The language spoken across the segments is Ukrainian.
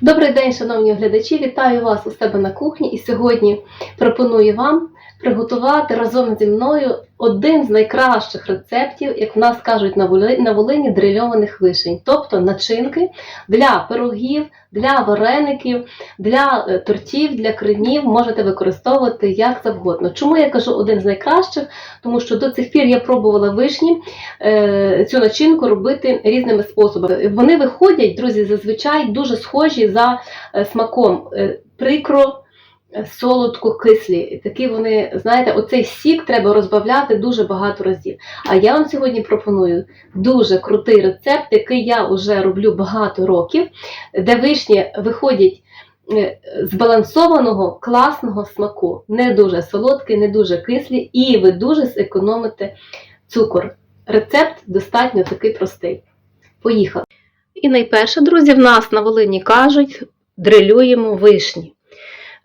Добрий день, шановні глядачі! Вітаю вас у себе на кухні. І сьогодні пропоную вам приготувати разом зі мною один з найкращих рецептів, як в нас кажуть на Волині, дрильованих вишень, тобто начинки для пирогів, для вареників, для е, тортів, для кремів можете використовувати як завгодно. Чому я кажу один з найкращих? Тому що до цих пір я пробувала вишні е, цю начинку робити різними способами. Вони виходять, друзі, зазвичай дуже схожі за е, смаком. Прикро. Солодко-кислі. Такі вони, знаєте, оцей сік треба розбавляти дуже багато разів. А я вам сьогодні пропоную дуже крутий рецепт, який я вже роблю багато років, де вишні виходять е, збалансованого, класного смаку. Не дуже солодкі, не дуже кислі, і ви дуже зекономите цукор. Рецепт достатньо такий простий. Поїхали. І найперше, друзі, в нас на Волині кажуть, дрилюємо вишні.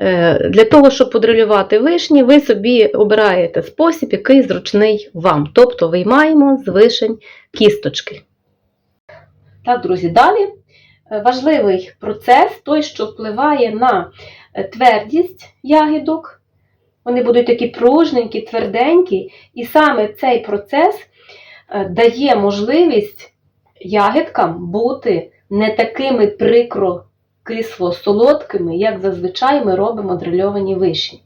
Е, Для того, щоб подрилювати вишні, ви собі обираєте спосіб, який зручний вам. Тобто виймаємо з вишень кісточки. Так, друзі, далі е, важливий процес, той, що впливає на е, твердість ягідок. Вони будуть такі пружненькі, тверденькі, і саме цей процес дає можливість ягідкам бути не такими прикро кисло-солодкими, як зазвичай ми робимо дрильовані вишні.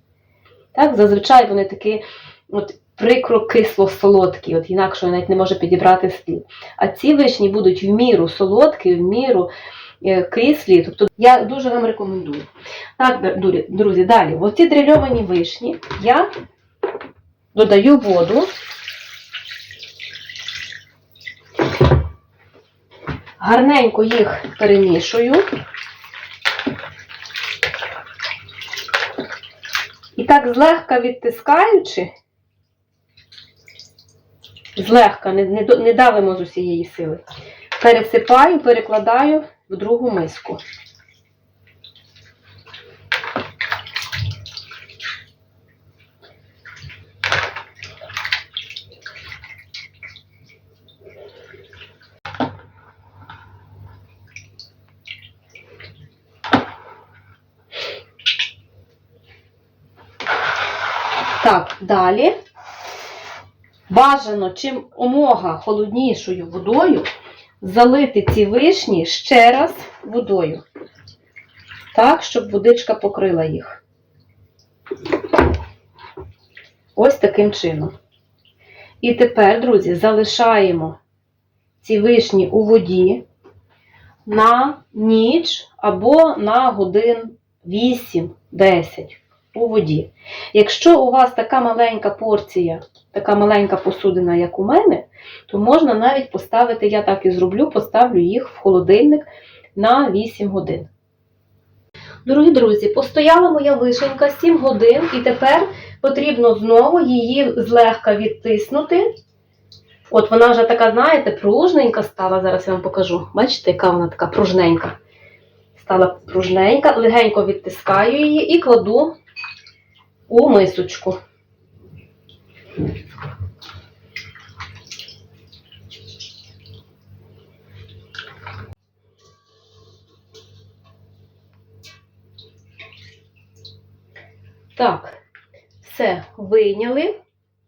Так, Зазвичай вони такі от, прикро кисло-солодкі, от інакше навіть не можу підібрати слів. А ці вишні будуть в міру солодкі, в міру е, кислі. Тобто я дуже вам рекомендую. Так, друзі, далі. В ці дрильовані вишні я додаю воду. Гарненько їх перемішую. І так злегка відтискаючи, злегка, не, не, не давимо з усієї сили, пересипаю, перекладаю в другу миску. Так, далі. Бажано чим омога холоднішою водою залити ці вишні ще раз водою. Так, щоб водичка покрила їх. Ось таким чином. І тепер, друзі, залишаємо ці вишні у воді на ніч або на годин 8-10 у воді. Якщо у вас така маленька порція, така маленька посудина, як у мене, то можна навіть поставити, я так і зроблю, поставлю їх в холодильник на 8 годин. Дорогі друзі, постояла моя вишенька 7 годин, і тепер потрібно знову її злегка відтиснути. От вона вже така, знаєте, пружненька стала, зараз я вам покажу. Бачите, яка вона така пружненька. Стала пружненька, легенько відтискаю її і кладу у мисочку. Так, все вийняли.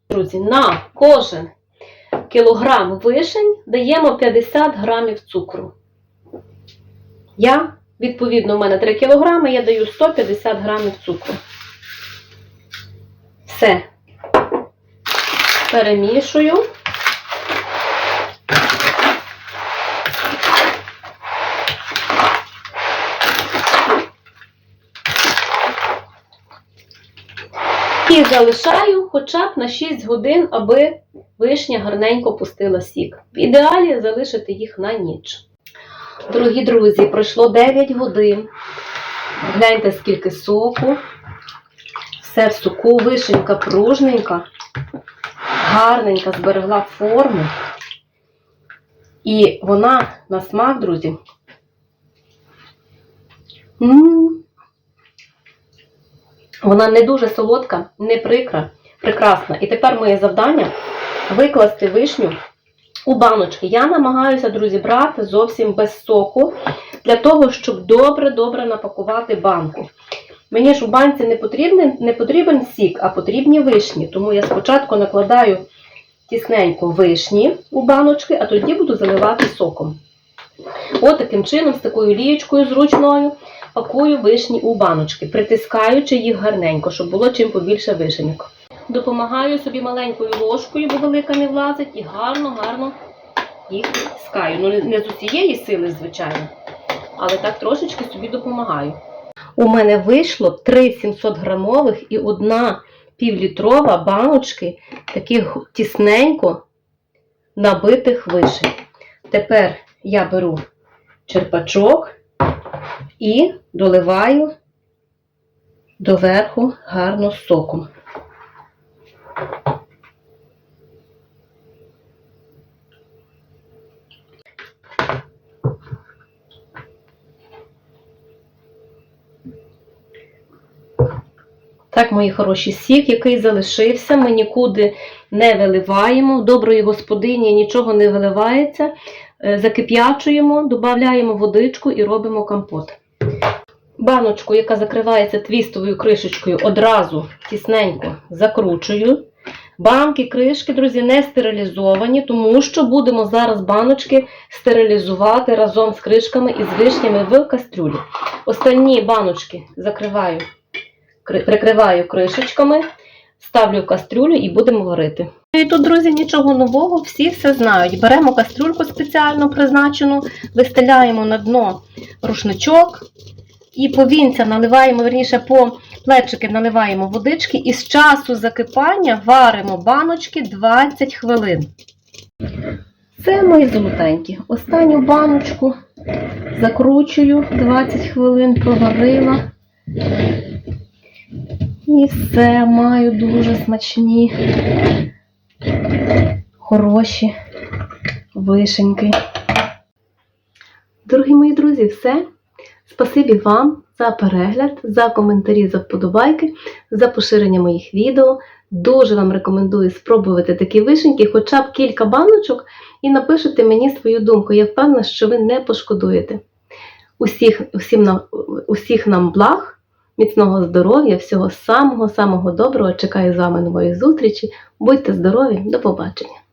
Друзі, на кожен кілограм вишень даємо 50 грамів цукру. Я, відповідно, у мене 3 кілограми, я даю 150 грамів цукру. Все. Перемішую. І залишаю хоча б на 6 годин, аби вишня гарненько пустила сік. В ідеалі залишити їх на ніч. Дорогі друзі, пройшло 9 годин. Гляньте, скільки соку. Все в соку, вишенька пружненька, гарненька, зберегла форму. І вона на смак, друзі. м Вона не дуже солодка, не прикра, прекрасна. І тепер моє завдання викласти вишню у баночки. Я намагаюся, друзі, брати зовсім без соку. для того, щоб добре-добре напакувати банку. Мені ж у банці не потрібен, не потрібен сік, а потрібні вишні. Тому я спочатку накладаю тісненько вишні у баночки, а тоді буду заливати соком. От таким чином, з такою лієчкою зручною, пакую вишні у баночки, притискаючи їх гарненько, щоб було чим побільше вишеньок. Допомагаю собі маленькою ложкою, бо велика не влазить, і гарно-гарно їх стискаю. Ну, не з усієї сили, звичайно, але так трошечки собі допомагаю. У мене вийшло 3 700 грамових і одна півлітрова баночки таких тісненько набитих вишень. Тепер я беру черпачок і доливаю доверху гарно соком. Так, мої хороші, сік, який залишився, ми нікуди не виливаємо. Доброї господині нічого не виливається. Е, Закип'ячуємо, додаємо водичку і робимо компот. Баночку, яка закривається твістовою кришечкою, одразу тісненько закручую. Банки, кришки, друзі, не стерилізовані, тому що будемо зараз баночки стерилізувати разом з кришками і з вишнями в кастрюлі. Останні баночки закриваю кри- прикриваю кришечками, ставлю кастрюлю і будемо варити. І тут, друзі, нічого нового, всі все знають. Беремо кастрюльку спеціально призначену, вистеляємо на дно рушничок і повінця наливаємо, верніше, по плечики наливаємо водички і з часу закипання варимо баночки 20 хвилин. Це мої золотенькі. Останню баночку закручую 20 хвилин, проварила. І все маю дуже смачні, хороші вишеньки. Дорогі мої друзі, все. Спасибі вам за перегляд, за коментарі, за вподобайки, за поширення моїх відео. Дуже вам рекомендую спробувати такі вишеньки, хоча б кілька баночок, і напишете мені свою думку. Я впевнена, що ви не пошкодуєте. Усіх, усім усіх нам благ. Міцного здоров'я, всього самого-самого доброго. Чекаю з вами нової зустрічі. Будьте здорові, до побачення!